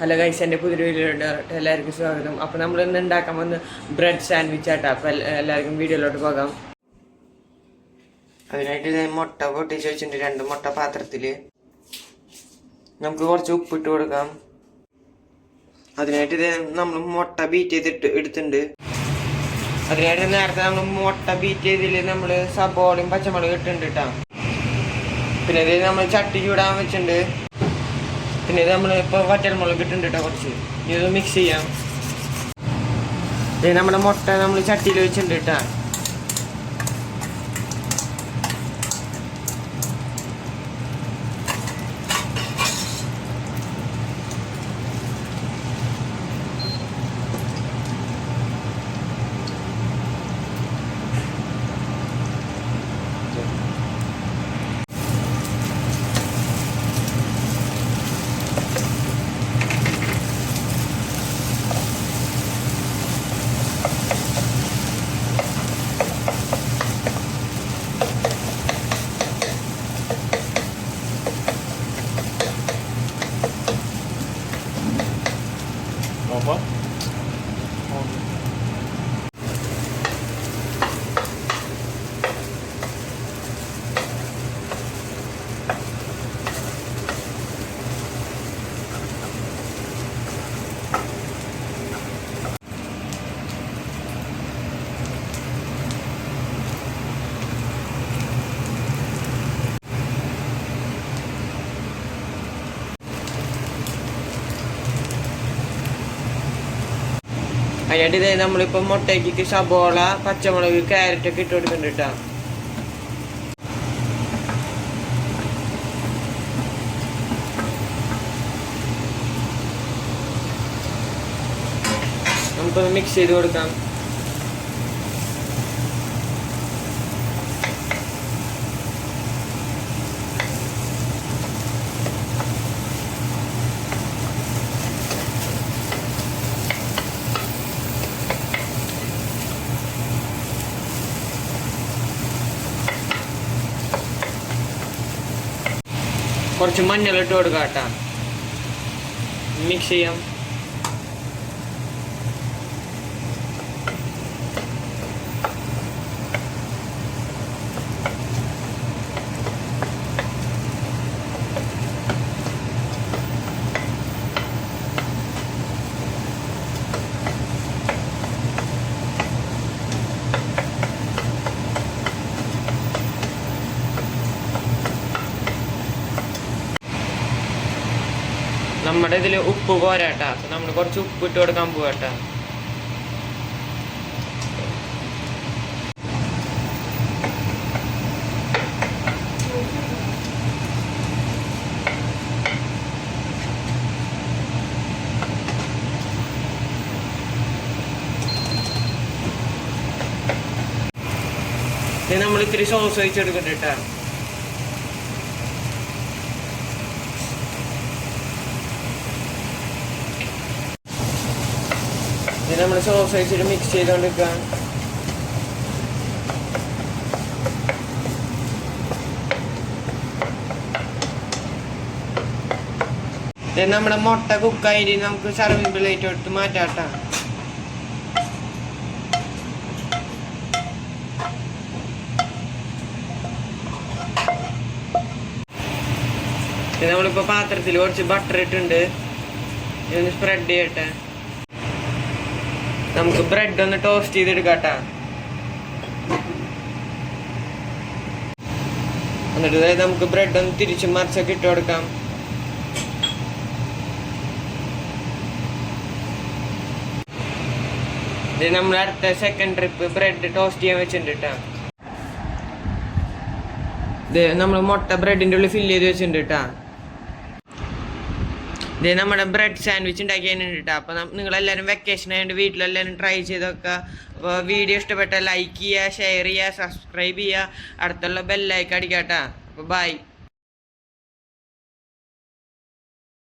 Hello guys എന്റെ പുതിയ വീഡിയോയിലോട്ട് എല്ലാവർക്കും സ്വാഗതം. അപ്പോൾ നമ്മൾ ഇന്ന് ഉണ്ടാക്കാൻ വന്ന് ബ്രെഡ് സാൻഡ്വിച്ച് ആട്ടോ അപ്പോൾ എല്ലാവർക്കും വീഡിയോയിലോട്ട് പോകാം. അതിനായിട്ട് ഇത് മുട്ട പൊട്ടിച്ച് വെച്ചിട്ടുണ്ട്. രണ്ട് മുട്ട പാത്രത്തിൽ നമുക്ക് കുറച്ച് ഉപ്പിട്ട് കൊടുക്കാം. അതിനായിട്ട് നമ്മൾ മുട്ട ബീറ്റ് ചെയ്തിട്ട് എടുത്തിട്ടുണ്ട്. അതിനായിട്ട് നേരത്തെ നമ്മൾ മുട്ട ബീറ്റ് ചെയ്തതിൽ നമ്മൾ സബോളയും പച്ചമുളകും ഇട്ടിട്ടുണ്ട് കേട്ടോ പിന്നെ നമ്മൾ ചട്ടി ചൂടാൻ വെച്ചിട്ടുണ്ട്. പിന്നെ ഇത് നമ്മൾ ഇപ്പോൾ വറ്റൽമുളക് ഇട്ടിട്ടുണ്ട് കേട്ടോ കുറച്ച്. ഇത് മിക്സ് ചെയ്യാം. ഇത് നമ്മുടെ മുട്ട നമ്മൾ ചട്ടിയിൽ വെച്ചിട്ടുണ്ട് അതിനായിട്ട് ഇതായി നമ്മളിപ്പോൾ മുട്ടയ്ക്ക് സബോള പച്ചമുളക് ക്യാരറ്റ് ഒക്കെ ഇട്ട് കൊടുക്കുന്നുണ്ട് കേട്ടോ. നമുക്കൊന്ന് മിക്സ് ചെയ്ത് കൊടുക്കാം. കുറച്ച് മഞ്ഞൾ ഇട്ട് കൊടുക്കാം കേട്ടോ. മിക്സ് ചെയ്യാം. നമ്മുടെ ഇതിൽ ഉപ്പ് പോരാട്ടാ. നമ്മൾ കുറച്ച് ഉപ്പ് ഇട്ട് കൊടുക്കാൻ പോവാട്ടാ. ഇത് നമ്മൾ ഇത്തിരി സോസ് വെച്ചെടുക്കട്ടെ കേട്ടാ ഇത് നമ്മൾ സോസ് ഒഴിച്ചിട്ട് മിക്സ് ചെയ്തോണ്ടിരിക്കുക ഇത് നമ്മുടെ മുട്ട കുക്കായിട്ട് നമുക്ക് സർവിംഗ് പ്ലേറ്റ് എടുത്ത് മാറ്റാട്ടാ. നമ്മളിപ്പോ പാത്രത്തിൽ കുറച്ച് ബട്ടർ ഇട്ടുണ്ട് ഇതൊന്ന് സ്പ്രെഡ് ചെയ്യട്ടെ. നമുക്ക് ബ്രെഡ് ഒന്ന് ടോസ്റ്റ് ചെയ്തെടുക്കാട്ടാ എന്നിട്ട് നമുക്ക് ബ്രെഡ് ഒന്ന് തിരിച്ചും മറിച്ചൊക്കെ ഇട്ട് കൊടുക്കാം. നമ്മൾ അടുത്ത സെക്കൻഡ് ട്രിപ്പ് ബ്രെഡ് ടോസ്റ്റ് ചെയ്യാൻ വെച്ചിട്ടുണ്ട് കേട്ടാ. ഇത് നമ്മൾ മുട്ട ബ്രെഡിന്റെ ഉള്ളിൽ ഫില്ല് ചെയ്ത് വെച്ചിട്ടുണ്ട് കേട്ടാ. ഇത് നമ്മുടെ ബ്രെഡ് സാൻഡ്വിച്ച് ഉണ്ടാക്കിയതിനുണ്ട് കേട്ടോ നിങ്ങൾ നിങ്ങളെല്ലാവരും വെക്കേഷൻ ആയതുകൊണ്ട് വീട്ടിലെല്ലാവരും ട്രൈ ചെയ്തൊക്കെ. അപ്പോൾ വീഡിയോ ഇഷ്ടപ്പെട്ട ലൈക്ക് ചെയ്യുക ഷെയർ ചെയ്യുക സബ്സ്ക്രൈബ് ചെയ്യുക. അടുത്തുള്ള ബെല്ലൈക്ക് അടിക്കാം അപ്പോൾ ബൈ